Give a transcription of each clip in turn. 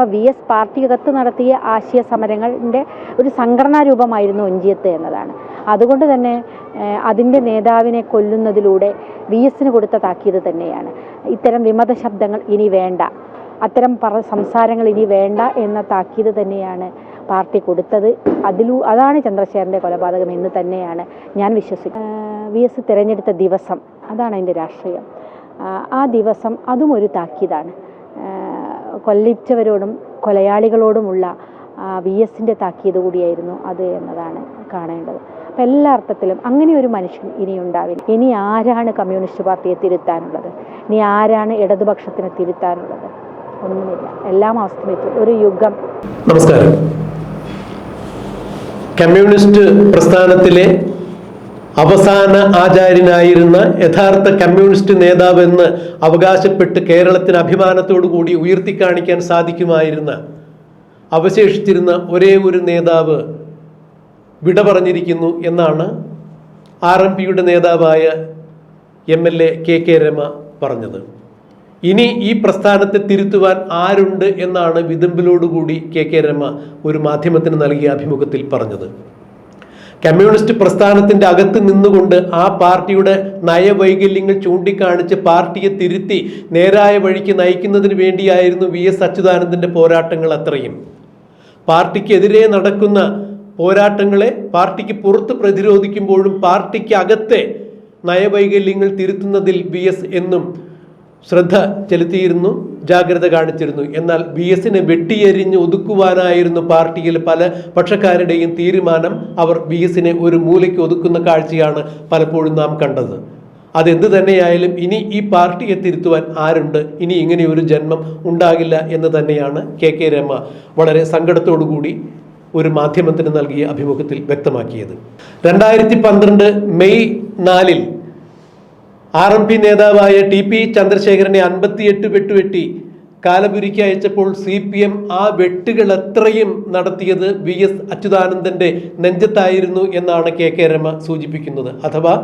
അപ്പോൾ V S പാർട്ടിയകത്ത് നടത്തിയ ആശയ സമരങ്ങളുടെ ഒരു സംഘടനാ രൂപമായിരുന്നു ഒഞ്ചിയത്ത് എന്നതാണ്. അതുകൊണ്ട് തന്നെ അതിന്റെ നേതാവിനെ കൊല്ലുന്നതിലൂടെ വി എസിന് കൊടുത്ത താക്കീത് തന്നെയാണ്. ഇത്തരം വിമത ശബ്ദങ്ങൾ ഇനി വേണ്ട. അത്തരം പറ സംസാരങ്ങൾ ഇനി വേണ്ട എന്ന താക്കീത് തന്നെയാണ് പാർട്ടി കൊടുത്തത്. അതിലൂ അതാണ് ചന്ദ്രശേഖരന്റെ കൊലപാതകം എന്ന് തന്നെയാണ് ഞാൻ വിശ്വസിക്കുന്നത് വി എസ് തിരഞ്ഞെടുത്ത ദിവസം അതാണ് അതിന്റെ രാഷ്ട്രീയം. ആ, ദിവസം അതും ഒരു താക്കീതാണ്. കൊല്ലിച്ചവരോടും കൊലയാളികളോടുമുള്ള വി എസിന്റെ താക്കീത് കൂടിയായിരുന്നു അത് എന്നതാണ് കാണേണ്ടത്. അപ്പം എല്ലാ അർത്ഥത്തിലും അങ്ങനെ ഒരു മനുഷ്യൻ ഇനി ഉണ്ടാവില്ല. ഇനി ആരാണ് കമ്മ്യൂണിസ്റ്റ് പാർട്ടിയെ തിരുത്താനുള്ളത്? ഇനി ആരാണ് ഇടതുപക്ഷത്തിന് തിരുത്താനുള്ളത്? ഒന്നുമില്ല. എല്ലാം അവസ്ഥ ഒരു യുഗം. നമസ്കാരം. കമ്മ്യൂണിസ്റ്റ് പ്രസ്ഥാനത്തിലെ അവസാന ആചാര്യനായിരുന്ന യഥാർത്ഥ കമ്മ്യൂണിസ്റ്റ് നേതാവെന്ന് അവകാശപ്പെട്ട് കേരളത്തിന് അഭിമാനത്തോടു കൂടി ഉയർത്തിക്കാണിക്കാൻ സാധിക്കുമായിരുന്ന അവശേഷിച്ചിരുന്ന ഒരേ ഒരു നേതാവ് വിട പറഞ്ഞിരിക്കുന്നു എന്നാണ് ആർ എം പിയുടെ നേതാവായ M L A K K Rema പറഞ്ഞത്. ഇനി ഈ പ്രസ്ഥാനത്തെ തിരുത്തുവാൻ ആരുണ്ട് എന്നാണ് വിതമ്പിലോടുകൂടി കെ കെ രമ ഒരു മാധ്യമത്തിന് നൽകിയ അഭിമുഖത്തിൽ പറഞ്ഞത്. കമ്മ്യൂണിസ്റ്റ് പ്രസ്ഥാനത്തിന്റെ അകത്ത് നിന്നുകൊണ്ട് ആ പാർട്ടിയുടെ നയവൈകല്യങ്ങൾ ചൂണ്ടിക്കാണിച്ച് പാർട്ടിയെ തിരുത്തി നേരായ വഴിക്ക് നയിക്കുന്നതിന് വേണ്ടിയായിരുന്നു വി എസ് അച്യുതാനന്ദന്റെ പോരാട്ടങ്ങൾ അത്രയും. പാർട്ടിക്കെതിരെ നടക്കുന്ന പോരാട്ടങ്ങളെ പാർട്ടിക്ക് പുറത്ത് പ്രതിരോധിക്കുമ്പോഴും പാർട്ടിക്ക് അകത്തെ നയവൈകല്യങ്ങൾ തിരുത്തുന്നതിൽ വി എസ് എന്നും ശ്രദ്ധ ചെലുത്തിയിരുന്നു. ജാഗ്രത കാണിച്ചിരുന്നു. എന്നാൽ ബി എസിനെ വെട്ടിയെരിഞ്ഞ് ഒതുക്കുവാനായിരുന്നു പാർട്ടിയിൽ പല പക്ഷക്കാരുടെയും തീരുമാനം. അവർ ബി എസിനെ ഒരു മൂലയ്ക്ക് ഒതുക്കുന്ന കാഴ്ചയാണ് പലപ്പോഴും നാം കണ്ടത്. അതെന്ത് തന്നെയായാലും ഇനി ഈ പാർട്ടിയെ തിരുത്തുവാൻ ആരുണ്ട്? ഇനി ഇങ്ങനെ ഒരു ജന്മം ഉണ്ടാകില്ല എന്ന് തന്നെയാണ് കെ കെ രമ വളരെ സങ്കടത്തോടു കൂടി ഒരു മാധ്യമത്തിന് നൽകിയ അഭിമുഖത്തിൽ വ്യക്തമാക്കിയത്. രണ്ടായിരത്തി പന്ത്രണ്ട് മെയ് നാലിൽ ആർ എം പി നേതാവായ ടി പി ചന്ദ്രശേഖരനെ അൻപത്തിയെട്ട് വെട്ടുവെട്ടി കാലപുരിക്ക് അയച്ചപ്പോൾ സി പി എം ആ വെട്ടുകൾ എത്രയും നടത്തിയത് വി എസ് അച്യുതാനന്ദന്റെ നെഞ്ചത്തായിരുന്നു എന്നാണ് കെ കെ രമ സൂചിപ്പിക്കുന്നത്. അഥവാ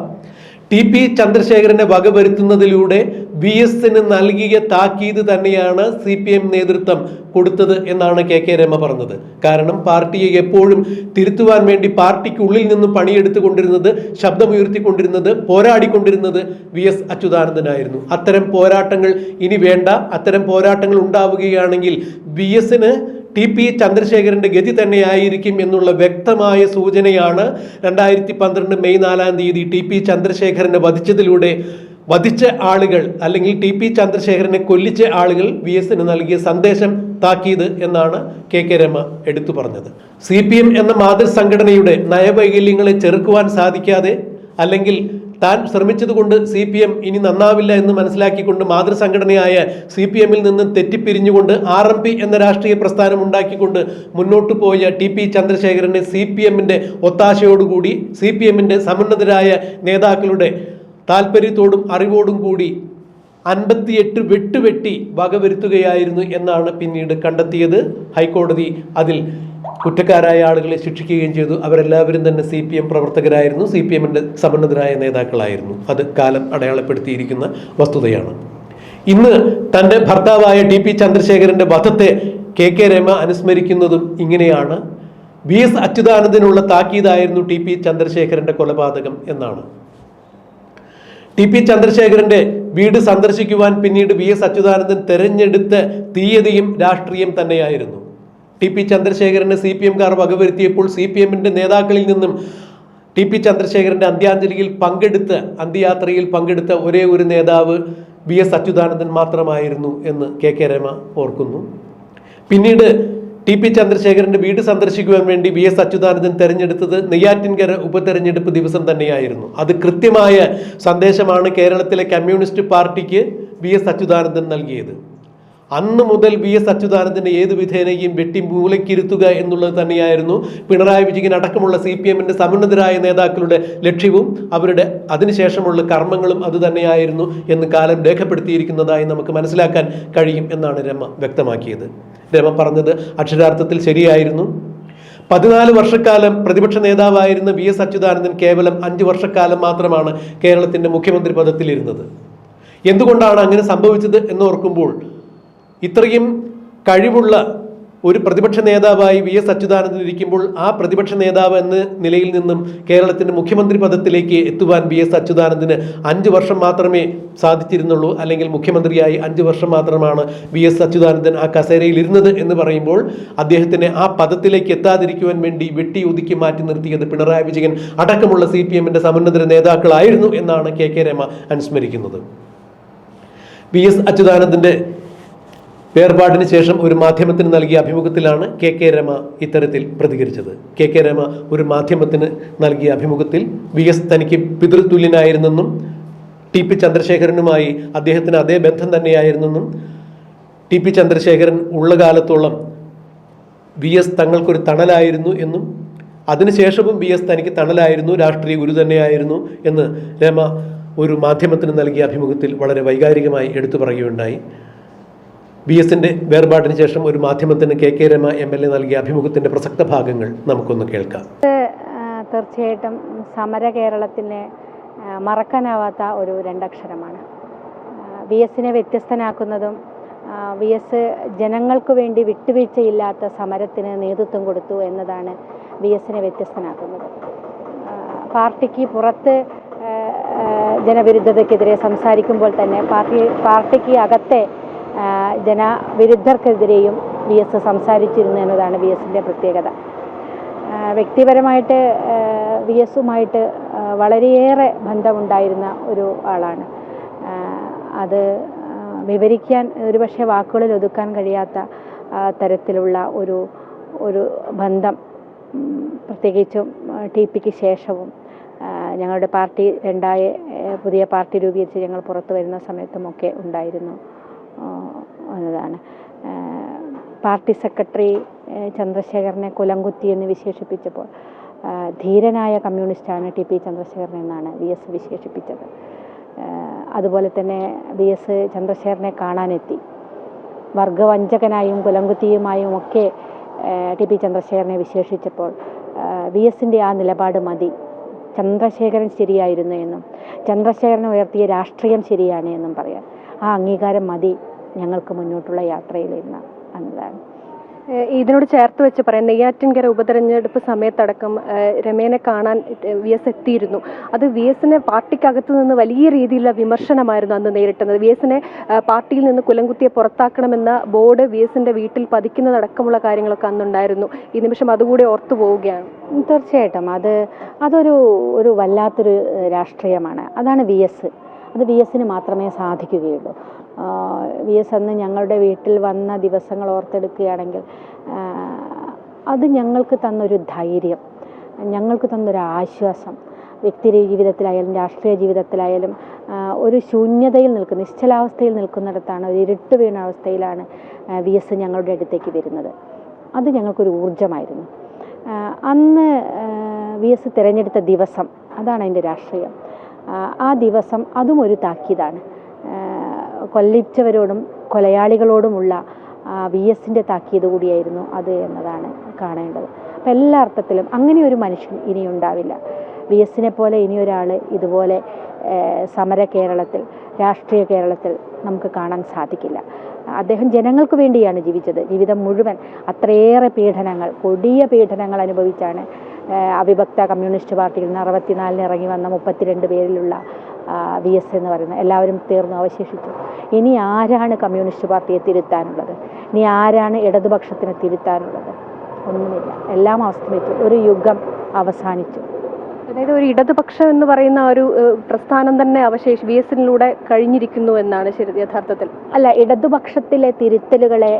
ടി പി ചന്ദ്രശേഖരനെ വകവരുത്തുന്നതിലൂടെ വി എസിന് നൽകിയ താക്കീത് തന്നെയാണ് സി പി എം നേതൃത്വം കൊടുത്തത് എന്നാണ് കെ കെ രമ പറഞ്ഞത്. കാരണം പാർട്ടിയെ എപ്പോഴും തിരുത്തുവാൻ വേണ്ടി പാർട്ടിക്കുള്ളിൽ നിന്നും പണിയെടുത്തുകൊണ്ടിരുന്നത് ശബ്ദമുയർത്തിക്കൊണ്ടിരുന്നത് പോരാടിക്കൊണ്ടിരുന്നത് വി എസ് അച്യുതാനന്ദനായിരുന്നു. അത്തരം പോരാട്ടങ്ങൾ ഇനി വേണ്ട. അത്തരം പോരാട്ടങ്ങൾ ഉണ്ടാവുകയാണെങ്കിൽ വി എസിന് ടി പി ചന്ദ്രശേഖരന്റെ ഗതി തന്നെയായിരിക്കും എന്നുള്ള വ്യക്തമായ സൂചനയാണ് രണ്ടായിരത്തി പന്ത്രണ്ട് മെയ് നാലാം തീയതി ടി പി ചന്ദ്രശേഖരനെ വധിച്ചതിലൂടെ വധിച്ച ആളുകൾ അല്ലെങ്കിൽ ടി പി ചന്ദ്രശേഖരനെ കൊല്ലിച്ച ആളുകൾ വി എസിന് നൽകിയ സന്ദേശം താക്കീത് എന്നാണ് കെ കെ രമ എടുത്തു പറഞ്ഞത്. സി പി എം എന്ന മാതൃസംഘടനയുടെ നയവൈകല്യങ്ങളെ ചെറുക്കുവാൻ സാധിക്കാതെ അല്ലെങ്കിൽ താൻ ശ്രമിച്ചതുകൊണ്ട് സി പി എം ഇനി നന്നാവില്ല എന്ന് മനസ്സിലാക്കിക്കൊണ്ട് മാതൃസംഘടനയായ സി പി എമ്മിൽ നിന്ന് തെറ്റിപ്പിരിഞ്ഞുകൊണ്ട് ആർ എം പി എന്ന രാഷ്ട്രീയ പ്രസ്ഥാനം ഉണ്ടാക്കിക്കൊണ്ട് മുന്നോട്ട് പോയ ടി പി ചന്ദ്രശേഖരനെ സി പി എമ്മിന്റെ ഒത്താശയോടുകൂടി സി പി എമ്മിന്റെ സമുന്നതരായ നേതാക്കളുടെ താല്പര്യത്തോടും അറിവോടും കൂടി അൻപത്തിയെട്ട് വെട്ടുവെട്ടി വകവരുത്തുകയായിരുന്നു എന്നാണ് പിന്നീട് കണ്ടെത്തിയത് ഹൈക്കോടതി. അതിൽ കുറ്റക്കാരായ ആളുകളെ ശിക്ഷിക്കുകയും ചെയ്തു. അവരെല്ലാവരും തന്നെ സി പി എം പ്രവർത്തകരായിരുന്നു. സി പി എമ്മിന്റെ സമന്നതരായ നേതാക്കളായിരുന്നു. അത് കാലം അടയാളപ്പെടുത്തിയിരിക്കുന്ന വസ്തുതയാണ്. ഇന്ന് തന്റെ ഭർത്താവായ ടി പി ചന്ദ്രശേഖരന്റെ വധത്തെ കെ കെ രമ അനുസ്മരിക്കുന്നതും ഇങ്ങനെയാണ്. വി എസ് അച്യുതാനന്ദനുള്ള താക്കീതായിരുന്നു ടി പി ചന്ദ്രശേഖരന്റെ കൊലപാതകം എന്നാണ്. ടി പി ചന്ദ്രശേഖരന്റെ വീട് സന്ദർശിക്കുവാൻ പിന്നീട് വി എസ് അച്യുതാനന്ദൻ തെരഞ്ഞെടുത്ത തീയതിയും രാഷ്ട്രീയം തന്നെയായിരുന്നു. ടി പി ചന്ദ്രശേഖരന് സി പി എംകാർ വകവരുത്തിയപ്പോൾ സി പി എമ്മിന്റെ നേതാക്കളിൽ നിന്നും ടി പി ചന്ദ്രശേഖരന്റെ അന്ത്യാഞ്ജലിയിൽ പങ്കെടുത്ത് അന്ത്യയാത്രയിൽ പങ്കെടുത്ത ഒരേ ഒരു നേതാവ് വി എസ് അച്യുതാനന്ദൻ മാത്രമായിരുന്നു എന്ന് കെ കെ രമ ഓർക്കുന്നു. പിന്നീട് ടി പി ചന്ദ്രശേഖരന്റെ വീട് സന്ദർശിക്കുവാൻ വേണ്ടി വി എസ് അച്യുതാനന്ദൻ തെരഞ്ഞെടുത്തത് നെയ്യാറ്റിൻകര ഉപതെരഞ്ഞെടുപ്പ് ദിവസം തന്നെയായിരുന്നു. അത് കൃത്യമായ സന്ദേശമാണ് കേരളത്തിലെ കമ്മ്യൂണിസ്റ്റ് പാർട്ടിക്ക് വി എസ് അച്യുതാനന്ദൻ നൽകിയത്. അന്ന് മുതൽ വി എസ് അച്യുതാനന്ദനെ ഏത് വിധേനയും വെട്ടി മൂലക്കിരുത്തുക എന്നുള്ളത് തന്നെയായിരുന്നു പിണറായി വിജയൻ അടക്കമുള്ള സി പി എമ്മിന്റെ സമുന്നതരായ നേതാക്കളുടെ ലക്ഷ്യവും അവരുടെ അതിനുശേഷമുള്ള കർമ്മങ്ങളും അതുതന്നെയായിരുന്നു എന്ന് കാലം രേഖപ്പെടുത്തിയിരിക്കുന്നതായി നമുക്ക് മനസ്സിലാക്കാൻ കഴിയും എന്നാണ് രമ വ്യക്തമാക്കിയത്. രമ പറഞ്ഞത് അക്ഷരാർത്ഥത്തിൽ ശരിയായിരുന്നു. പതിനാല് വർഷക്കാലം പ്രതിപക്ഷ നേതാവായിരുന്ന വി എസ് അച്യുതാനന്ദൻ കേവലം അഞ്ച് വർഷക്കാലം മാത്രമാണ് കേരളത്തിന്റെ മുഖ്യമന്ത്രി പദത്തിലിരുന്നത്. എന്തുകൊണ്ടാണ് അങ്ങനെ സംഭവിച്ചത് എന്നോർക്കുമ്പോൾ ഇത്രയും കഴിവുള്ള ഒരു പ്രതിപക്ഷ നേതാവായി വി എസ് അച്യുതാനന്ദൻ ഇരിക്കുമ്പോൾ ആ പ്രതിപക്ഷ നേതാവ് എന്ന നിലയിൽ നിന്നും കേരളത്തിന്റെ മുഖ്യമന്ത്രി പദത്തിലേക്ക് എത്തുവാൻ വി എസ് അച്യുതാനന്ദന് അഞ്ച് വർഷം മാത്രമേ സാധിച്ചിരുന്നുള്ളൂ. അല്ലെങ്കിൽ മുഖ്യമന്ത്രിയായി അഞ്ച് വർഷം മാത്രമാണ് വി എസ് അച്യുതാനന്ദൻ ആ കസേരയിൽ ഇരുന്നത് എന്ന് പറയുമ്പോൾ അദ്ദേഹത്തിന് ആ പദത്തിലേക്ക് എത്താതിരിക്കുവാൻ വേണ്ടി വെട്ടി ഒതുക്കി മാറ്റി നിർത്തിയത് പിണറായി വിജയൻ. അടക്കമുള്ള സി പി എമ്മിന്റെ സമുന്നതര നേതാക്കളായിരുന്നു എന്നാണ് കെ കെ രമ അനുസ്മരിക്കുന്നത്. വി എസ് അച്യുതാനന്ദന്റെ വേർപാടിന് ശേഷം ഒരു മാധ്യമത്തിന് നൽകിയ അഭിമുഖത്തിലാണ് കെ കെ രമ ഇത്തരത്തിൽ പ്രതികരിച്ചത്. കെ കെ രമ ഒരു മാധ്യമത്തിന് നൽകിയ അഭിമുഖത്തിൽ വി എസ് തനിക്ക് പിതൃതുല്യനായിരുന്നെന്നും ടി പി ചന്ദ്രശേഖരനുമായി അദ്ദേഹത്തിന് അതേ ബന്ധം തന്നെയായിരുന്നെന്നും ടി പി ചന്ദ്രശേഖരൻ ഉള്ള കാലത്തോളം വി എസ് തങ്ങൾക്കൊരു തണലായിരുന്നു എന്നും അതിനുശേഷവും വി എസ് തനിക്ക് തണലായിരുന്നു രാഷ്ട്രീയ ഗുരു തന്നെയായിരുന്നു എന്ന് രമ ഒരു മാധ്യമത്തിന് നൽകിയ അഭിമുഖത്തിൽ വളരെ വൈകാരികമായി എടുത്തു പറയുകയുണ്ടായി. ബി എസിന്റെ വേർപാടിന് ശേഷം ഒരു മാധ്യമത്തിന് K K Rema M L A നൽകിയ അഭിമുഖത്തിന്റെ പ്രസക്ത ഭാഗങ്ങൾ നമുക്കൊന്ന് കേൾക്കാം. തീർച്ചയായിട്ടും സമര കേരളത്തിനെ മറക്കാനാവാത്ത ഒരു രണ്ടക്ഷരമാണ്. വി എസിനെ വ്യത്യസ്തനാക്കുന്നതും വി എസ് ജനങ്ങൾക്ക് വേണ്ടി വിട്ടുവീഴ്ചയില്ലാത്ത സമരത്തിന് നേതൃത്വം കൊടുത്തു എന്നതാണ് വി എസിനെ വ്യത്യസ്തനാക്കുന്നത് പാർട്ടിക്ക് പുറത്ത് ജനവിരുദ്ധതയ്ക്കെതിരെ സംസാരിക്കുമ്പോൾ തന്നെ പാർട്ടി പാർട്ടിക്ക് അകത്തെ ജനവിരുദ്ധർക്കെതിരെയും വി എസ് സംസാരിച്ചിരുന്നു എന്നതാണ് വി എസിന്റെ പ്രത്യേകത. വ്യക്തിപരമായിട്ട് വി എസുമായിട്ട് വളരെയേറെ ബന്ധമുണ്ടായിരുന്ന ഒരു ആളാണ്. അത് വിവരിക്കാൻ ഒരുപക്ഷെ വാക്കുകളിൽ ഒതുക്കാൻ കഴിയാത്ത തരത്തിലുള്ള ഒരു ഒരു ബന്ധം പ്രത്യേകിച്ചും ടി പിക്ക് ശേഷവും ഞങ്ങളുടെ പാർട്ടി രണ്ടായ പുതിയ പാർട്ടി രൂപീകരിച്ച് ഞങ്ങൾ പുറത്തു വരുന്ന സമയത്തുമൊക്കെ ഉണ്ടായിരുന്നു. എന്നതാണ്. പാർട്ടി സെക്രട്ടറി ചന്ദ്രശേഖരനെ കുലംകുത്തി എന്ന് വിശേഷിപ്പിച്ചപ്പോൾ ധീരനായ കമ്മ്യൂണിസ്റ്റാണ് ടി പി ചന്ദ്രശേഖരൻ എന്നാണ് വി എസ് വിശേഷിപ്പിച്ചത്. അതുപോലെ തന്നെ വി എസ് ചന്ദ്രശേഖരനെ കാണാനെത്തി. വർഗവഞ്ചകനായും കുലംകുത്തിയുമായും ഒക്കെ ടി പി ചന്ദ്രശേഖരനെ വിശേഷിച്ചപ്പോൾ വി എസിന്റെ ആ നിലപാട് മതി. ചന്ദ്രശേഖരൻ ശരിയായിരുന്നു എന്നും ചന്ദ്രശേഖരൻ ഉയർത്തിയ രാഷ്ട്രീയം ശരിയാണ് എന്നും പറയാൻ. ആ അംഗീകാരം മതി. ഞങ്ങൾക്ക് മുന്നോട്ടുള്ള യാത്രയിൽ ഇന്ന് എന്നതാണ്. ഇതിനോട് ചേർത്ത് വെച്ച് പറയാം. നെയ്യാറ്റിൻകര ഉപതെരഞ്ഞെടുപ്പ് സമയത്തടക്കം രമേനെ കാണാൻ വി എസ് എത്തിയിരുന്നു. അത് വി എസിനെ പാർട്ടിക്കകത്ത് നിന്ന് വലിയ രീതിയിലുള്ള വിമർശനമായിരുന്നു അന്ന് നേരിട്ടത്. വി എസിനെ പാർട്ടിയിൽ നിന്ന് കുലംകുത്തിയെ പുറത്താക്കണമെന്ന ബോർഡ് വി എസിന്റെ വീട്ടിൽ പതിക്കുന്നതടക്കമുള്ള കാര്യങ്ങളൊക്കെ അന്നുണ്ടായിരുന്നു. ഈ നിമിഷം അതുകൂടി ഓർത്തു പോവുകയാണ്. തീർച്ചയായിട്ടും. അത് അതൊരു ഒരു വല്ലാത്തൊരു രാഷ്ട്രീയമാണ്. അതാണ് വി എസ് അത് വി എസിന് മാത്രമേ സാധിക്കുകയുള്ളൂ. വി എസ് അന്ന് ഞങ്ങളുടെ വീട്ടിൽ വന്ന ദിവസങ്ങൾ ഓർത്തെടുക്കുകയാണെങ്കിൽ അത് ഞങ്ങൾക്ക് തന്നൊരു ധൈര്യം ഞങ്ങൾക്ക് തന്നൊരു ആശ്വാസം. വ്യക്തി ജീവിതത്തിലായാലും രാഷ്ട്രീയ ജീവിതത്തിലായാലും ഒരു ശൂന്യതയിൽ നിൽക്കുന്ന നിശ്ചലാവസ്ഥയിൽ നിൽക്കുന്നിടത്താണ് ഒരു ഇരുട്ട് വീണ അവസ്ഥയിലാണ് വി എസ് ഞങ്ങളുടെ അടുത്തേക്ക് വരുന്നത്. അത് ഞങ്ങൾക്കൊരു ഊർജമായിരുന്നു അന്ന് വി എസ് തിരഞ്ഞെടുത്ത ദിവസം അതാണ് അതിന്റെ രാഷ്ട്രീയം. ആ, ദിവസം അതും ഒരു താക്കീതാണ്. കൊല്ലിച്ചവരോടും കൊലയാളികളോടുമുള്ള വി എസിന്റെ താക്കീത് കൂടിയായിരുന്നു അത് എന്നതാണ് കാണേണ്ടത്. അപ്പം എല്ലാ അർത്ഥത്തിലും അങ്ങനെ ഒരു മനുഷ്യൻ ഇനിയുണ്ടാവില്ല വി എസിനെ പോലെ ഇനിയൊരാൾ ഇതുപോലെ സമര കേരളത്തിൽ രാഷ്ട്രീയ കേരളത്തിൽ നമുക്ക് കാണാൻ സാധിക്കില്ല. അദ്ദേഹം ജനങ്ങൾക്ക് വേണ്ടിയാണ് ജീവിച്ചത്. ജീവിതം മുഴുവൻ അത്രയേറെ പീഡനങ്ങൾ കൊടിയ പീഡനങ്ങൾ അനുഭവിച്ചാണ് അവിഭക്ത കമ്മ്യൂണിസ്റ്റ് പാർട്ടിയിൽ നിന്ന് അറുപത്തിനാലിന് ഇറങ്ങി വന്ന മുപ്പത്തിരണ്ട് പേരിലുള്ള വി എസ് എന്ന് പറയുന്നത് എല്ലാവരും തീർന്നു അവശേഷിച്ചു. ഇനി ആരാണ് കമ്മ്യൂണിസ്റ്റ് പാർട്ടിയെ തിരുത്താനുള്ളത്? ഇനി ആരാണ് ഇടതുപക്ഷത്തിന് തിരുത്താനുള്ളത്? ഒന്നുമില്ല. എല്ലാം അവസാനിച്ചു ഒരു യുഗം അവസാനിച്ചു. അതായത് ഒരു ഇടതുപക്ഷം എന്ന് പറയുന്ന ഒരു പ്രസ്ഥാനം തന്നെ അവശേഷ വി എസിലൂടെ കഴിഞ്ഞിരിക്കുന്നു എന്നാണ് ശരി യഥാർത്ഥത്തിൽ. അല്ല ഇടതുപക്ഷത്തിലെ തിരുത്തലുകളെ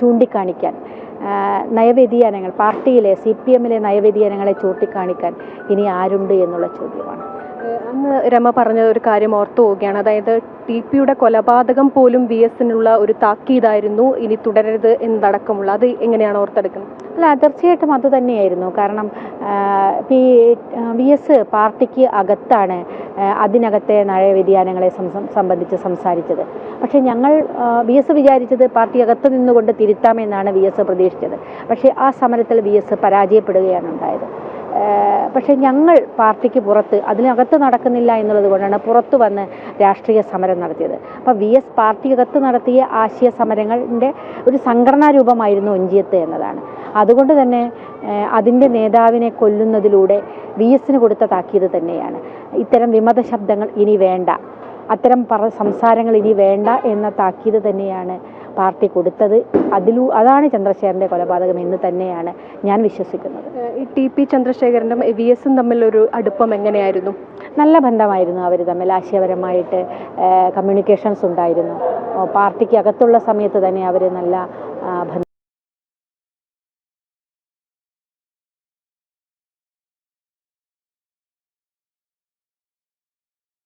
ചൂണ്ടിക്കാണിക്കാൻ നയവ്യതിയാനങ്ങൾ പാർട്ടിയിലെ സി പി എമ്മിലെ നയവ്യതിയാനങ്ങളെ ചൂണ്ടിക്കാണിക്കാൻ ഇനി ആരുണ്ട് എന്നുള്ള ചോദ്യമാണ്. അന്ന് രമ പറഞ്ഞ ഒരു കാര്യം ഓർത്തു പോവുകയാണ്. അതായത് ടി പിയുടെ കൊലപാതകം പോലും വി എസിനുള്ള ഒരു താക്കീതായിരുന്നു. ഇനി തുടരരുത് എന്നടക്കമുള്ള അത് എങ്ങനെയാണ് ഓർത്തെടുക്കുന്നത്? അല്ല തീർച്ചയായിട്ടും അത് തന്നെയായിരുന്നു. കാരണം വി എസ് പാർട്ടിക്ക് അകത്താണ് അതിനകത്തെ നയവ്യതിയാനങ്ങളെ വ്യതിയാനങ്ങളെ സംബന്ധിച്ച് സംസാരിച്ചത്. പക്ഷേ ഞങ്ങൾ വി എസ് വിചാരിച്ചത് പാർട്ടി അകത്ത് നിന്നുകൊണ്ട് തിരുത്താമെന്നാണ് വി എസ് പ്രതീക്ഷിച്ചത്. പക്ഷേ ആ സമരത്തിൽ വി എസ് പരാജയപ്പെടുകയാണ് ഉണ്ടായത്. പക്ഷേ ഞങ്ങൾ പാർട്ടിക്ക് പുറത്ത് അതിനകത്ത് നടക്കുന്നില്ല എന്നുള്ളത് കൊണ്ടാണ് പുറത്തു വന്ന് രാഷ്ട്രീയ സമരം നടത്തിയത്. അപ്പോൾ വി എസ് പാർട്ടിക്കകത്ത് നടത്തിയ ആശയ സമരങ്ങളുടെ ഒരു സംഘടനാ രൂപമായിരുന്നു ഒഞ്ചിയത്ത് എന്നതാണ്. അതുകൊണ്ട് തന്നെ അതിന്റെ നേതാവിനെ കൊല്ലുന്നതിലൂടെ വി എസിന് കൊടുത്ത താക്കീത് തന്നെയാണ്. ഇത്തരം വിമത ശബ്ദങ്ങൾ ഇനി വേണ്ട. അത്തരം പറ സംസാരങ്ങൾ ഇനി വേണ്ട എന്ന താക്കീത് തന്നെയാണ് പാർട്ടി കൊടുത്തത് അതിലൂ അതാണ് ചന്ദ്രശേഖരന്റെ കൊലപാതകം എന്ന് തന്നെയാണ് ഞാൻ വിശ്വസിക്കുന്നത്. ഈ ടി പി ചന്ദ്രശേഖരനും വി എസും തമ്മിലൊരു അടുപ്പം എങ്ങനെയായിരുന്നു? നല്ല ബന്ധമായിരുന്നു അവർ തമ്മിൽ ആശയപരമായിട്ട് കമ്മ്യൂണിക്കേഷൻസ് ഉണ്ടായിരുന്നു. പാർട്ടിക്ക് അകത്തുള്ള സമയത്ത് തന്നെ അവർ നല്ല ബന്ധം